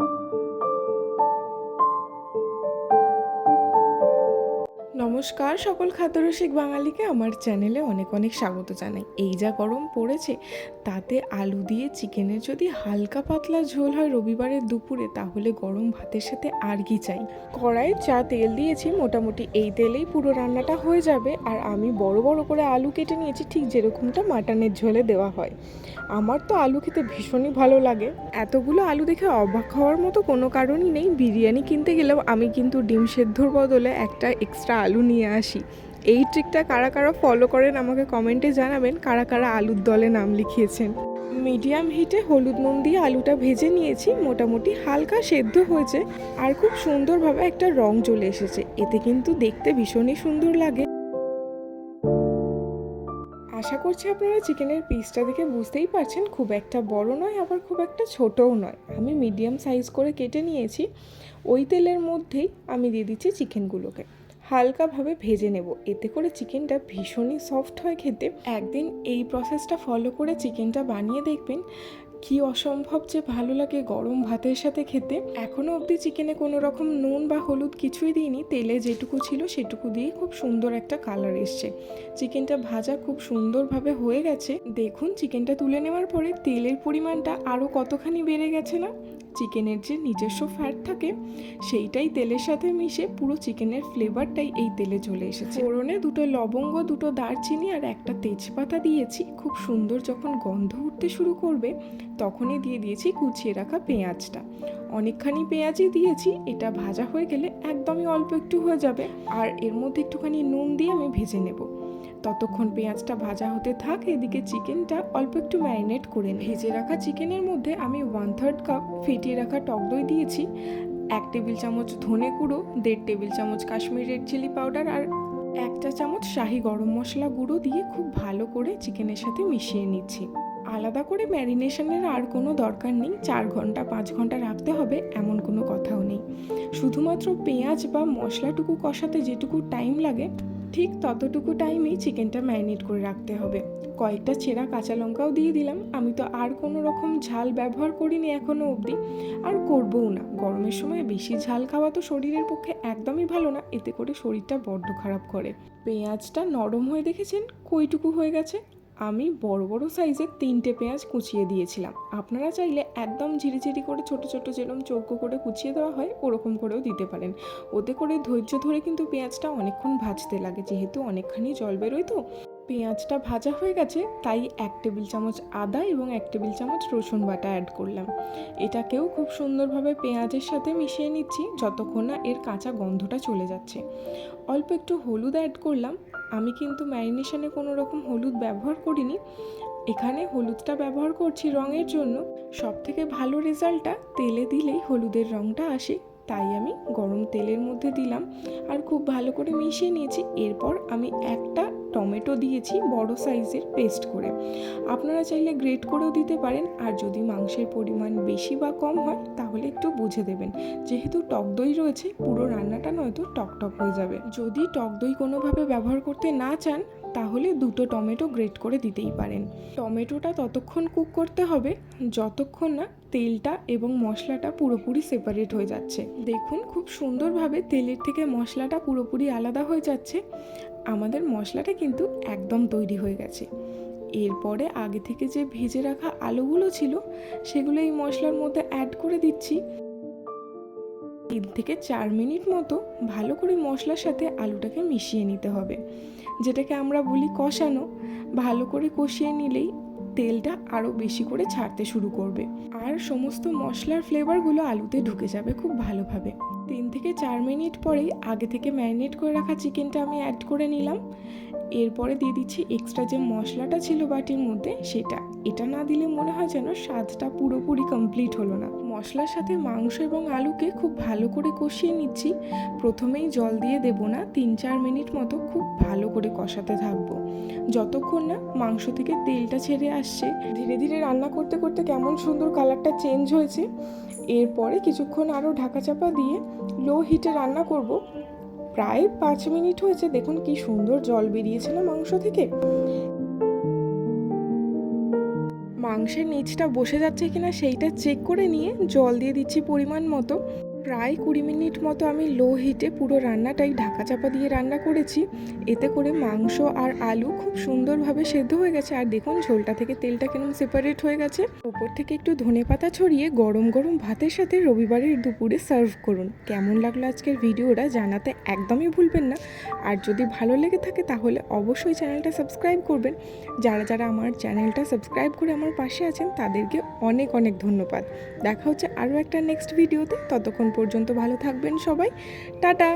Thank you. নমস্কার সকল খাদ্যরসিক বাঙালিকে আমার চ্যানেলে অনেক অনেক স্বাগত জানাই। এই যা গরম পড়েছে, তাতে আলু দিয়ে চিকেনের যদি হালকা পাতলা ঝোল হয় রবিবারের দুপুরে, তাহলে গরম ভাতের সাথে আর কি চাই? কড়াইয়ে যা তেল দিয়েছি, মোটামুটি এই তেলেই পুরো রান্নাটা হয়ে যাবে। আর আমি বড় বড় করে আলু কেটে নিয়েছি, ঠিক যেরকমটা মাটনের ঝোলে দেওয়া হয়। আমার তো আলু খেতে ভীষণই ভালো লাগে। এতগুলো আলু দেখে অবাক হওয়ার মতো কোনো কারণই নেই। বিরিয়ানি কিনতে গেলেও আমি কিন্তু ডিম সেদ্ধর বদলে একটা এক্সট্রা আলু নিয়ে আসি। এই ট্রিকটা কারা কারা ফলো করেন আমাকে কমেন্টে জানাবেন, কারা কারা আলুর দলে নাম লিখিয়েছেন। মিডিয়াম হিটে হলুদ নুন দিয়ে আলুটা ভেজে নিয়েছি, মোটামুটি হালকা সেদ্ধ হয়েছে আর খুব সুন্দরভাবে একটা রং চলে এসেছে। এতে কিন্তু দেখতে ভীষণই সুন্দর লাগে। আশা করছি আপনারা চিকেনের পিসটা দেখে বুঝতেই পারছেন, খুব একটা বড় নয়, আবার খুব একটা ছোটও নয়। আমি মিডিয়াম সাইজ করে কেটে নিয়েছি। ওই তেলের মধ্যেই আমি দিয়ে দিচ্ছি চিকেনগুলোকে হালকাভাবে ভেজে নেব। এতে করে চিকেনটা ভীষণই সফট হয় খেতে। একদিন এই প্রসেসটা ফলো করে চিকেনটা বানিয়ে দেখবেন, কি অসম্ভব যে ভালো লাগে গরম ভাতের সাথে খেতে। এখনও অবধি চিকেনে কোনো রকম নুন বা হলুদ কিছুই দিইনি। তেলে যেটুকু ছিল সেটুকু দিয়েই খুব সুন্দর একটা কালার এসছে। চিকেনটা ভাজা খুব সুন্দরভাবে হয়ে গেছে। দেখুন, চিকেনটা তুলে নেওয়ার পরে তেলের পরিমাণটা আরও কতখানি বেড়ে গেছে না? চিকেনের যে নিজস্ব ফ্যাট থাকে, সেইটাই তেলের সাথে মিশে পুরো চিকেনের ফ্লেভারটাই এই তেলে চলে এসেছে। ফোড়নে দুটো লবঙ্গ, দুটো দারচিনি আর একটা তেজপাতা দিয়েছি। খুব সুন্দর যখন গন্ধ উঠতে শুরু করবে, তখনই দিয়ে দিয়েছি কুচিয়ে রাখা পেঁয়াজটা। অনেকখানি পেঁয়াজই দিয়েছি, এটা ভাজা হয়ে গেলে একদমই অল্প একটু হয়ে যাবে। আর এর মধ্যে একটুখানি নুন দিয়ে আমি ভেজে নেব। ততক্ষণ পেঁয়াজটা ভাজা হতে থাক, এদিকে চিকেনটা অল্প একটু ম্যারিনেট করে নিই। ভেজে রাখা চিকেনের মধ্যে আমি ওয়ান থার্ড কাপ ফেটিয়ে রাখা টক দই দিয়েছি, এক টেবিল চামচ ধনে গুঁড়ো, দেড় টেবিল চামচ কাশ্মীর রেড চিলি পাউডার আর একটা চামচ শাহি গরম মশলা গুঁড়ো দিয়ে খুব ভালো করে চিকেনের সাথে মিশিয়ে নিচ্ছি আলাদা করে ম্যারিনেশনের আর কোনো দরকার নেই, চার ঘণ্টা, পাঁচ ঘণ্টা রাখতে হবে, এমন কোনো কথাও নেই শুধুমাত্র পেঁয়াজ বা মশলাটুকু কষাতে যেটুকু টাইম লাগে ঠিক ততটুকু টাইমেই চিকেনটা ম্যারিনেট করে রাখতে হবে। কয়েকটা ছেঁড়া কাঁচা লঙ্কাও দিয়ে দিলাম। আমি তো আর কোনো রকম ঝাল ব্যবহার করিনি এখনও অবধি। আর করবও না। গরমের সময় বেশি ঝাল খাওয়া তো শরীরের পক্ষে একদমই ভালো না। এতে করে শরীরটা বড্ড খারাপ করে। পেঁয়াজটা নরম হয়ে দেখেছেন? কইটুকু হয়ে গেছে। আমি বড় বড় সাইজের তিনটে পেঁয়াজ কুচিয়ে দিয়েছিলাম। আপনারা চাইলে একদম ঝিরিঝিরি করে ছোট ছোট যেরকম চৌকো করে কুচিয়ে দেওয়া হয়, ওরকম করেও দিতে পারেন। ওতে করে ধৈর্য ধরে কিন্তু পেঁয়াজটা অনেকক্ষণ ভাজতে লাগে, যেহেতু অনেকখানি জল বেরোয় তো। পেঁয়াজটা ভাজা হয়ে গেছে, তাই এক টেবিল চামচ আদা এবং এক টেবিল চামচ রসুন বাটা অ্যাড করলাম। এটাকেও খুব সুন্দরভাবে পেঁয়াজের সাথে মিশিয়ে নিচ্ছি, যতক্ষণ না এর কাঁচা গন্ধটা চলে যাচ্ছে। অল্প একটু হলুদ অ্যাড করলাম আমি কিন্তু ম্যারিনেশনে কোনো রকম হলুদ ব্যবহার করিনি। এখানে হলুদটা ব্যবহার করছি রঙের জন্য। সব থেকে ভালো রেজাল্টটা তেলে দিলেই হলুদের রঙটা আসে। তাই আমি গরম তেলের মধ্যে দিলাম আর খুব ভালো করে মিশিয়ে নিয়েছি। এরপর আমি একটা টমেটো দিয়েছি বড় সাইজের পেস্ট করে। আপনারা চাইলে গ্রেট করেও দিতে পারেন, আর যদি মাংসের পরিমাণ বেশি বা কম হয়, তাহলে একটু বুঝে দেবেন। যেহেতু টক দই রয়েছে, পুরো রান্নাটা নয়তো টক টক হয়ে যাবে। যদি টক দই কোনোভাবে ব্যবহার করতে না চান তাহলে দুটো টমেটো গ্রেট করে দিতেই পারেন। টমেটোটা ততক্ষণ কুক করতে হবে, যতক্ষণ না তেলটা এবং মশলাটা পুরোপুরি সেপারেট হয়ে যাচ্ছে। দেখুন, খুব সুন্দরভাবে তেলের থেকে মশলাটা পুরোপুরি আলাদা হয়ে যাচ্ছে। আমাদের মশলাটা কিন্তু একদম তৈরি হয়ে গেছে। এরপরে আগে থেকে যে ভেজে রাখা আলুগুলো ছিল, সেগুলো এই মশলার মধ্যে অ্যাড করে দিচ্ছি। তিন থেকে চার মিনিট মতো ভালো করে মশলার সাথে আলুটাকে মিশিয়ে নিতে হবে। যেটাকে আমরা বলি কষানো। ভালো করে কষিয়ে নিলেই তেলটা আরও বেশি করে ছাড়তে শুরু করবে। আর সমস্ত মশলার ফ্লেভারগুলো আলুতে ঢুকে যাবে খুব ভালোভাবে। তিন থেকে চার মিনিট পরেই আগে থেকে ম্যারিনেট করে রাখা চিকেনটা আমি অ্যাড করে নিলাম। এরপরে দিয়ে দিচ্ছি এক্সট্রা যে মশলাটা ছিল বাটির মধ্যে, সেটা। এটা না দিলে মনে হয় যেন স্বাদটা পুরোপুরি কমপ্লিট হলো না। মশলার সাথে মাংস এবং আলুকে খুব ভালো করে কষিয়ে নিচ্ছি। প্রথমেই জল দিয়ে দেব না তিন চার মিনিট মতো খুব ভালো করে কষাতে থাকব। যতক্ষণ না মাংস থেকে তেলটা ছেড়ে আসছে, ধীরে ধীরে রান্না করতে করতে কেমন সুন্দর কালারটা চেঞ্জ হয়েছে। এরপরে কিছুক্ষণ আরও ঢাকা চাপা দিয়ে লো হিটে রান্না করব। প্রায় পাঁচ মিনিট হয়েছে, দেখুন কি সুন্দর জল বেরিয়েছে না মাংস থেকে। মাংসের নিচটা বসে যাচ্ছে কিনা সেইটা চেক করে নিয়ে জল দিয়ে দিচ্ছি পরিমাণ মতো। প্রায় কুড়ি মিনিট মতো আমি লো হিটে পুরো রান্নাটাই ঢাকা চাপা দিয়ে রান্না করেছি। এতে করে মাংস আর আলু খুব সুন্দরভাবে সেদ্ধ হয়ে গেছে। আর দেখুন, ঝোলটা থেকে তেলটা কেমন সেপারেট হয়ে গেছে। ওপর থেকে একটু ধনে পাতা ছড়িয়ে গরম গরম ভাতের সাথে রবিবারের দুপুরে সার্ভ করুন। কেমন লাগল আজকের ভিডিওটা জানাতে একদমই ভুলবেন না। আর যদি ভালো লেগে থাকে তাহলে অবশ্যই চ্যানেলটা সাবস্ক্রাইব করবেন। যারা যারা আমার চ্যানেলটা সাবস্ক্রাইব করে আমার পাশে আছেন, তাদেরকে অনেক অনেক ধন্যবাদ। দেখা হচ্ছে আরও একটা নেক্সট ভিডিওতে পর্যন্ত ভালো থাকবেন সবাই। টাটা।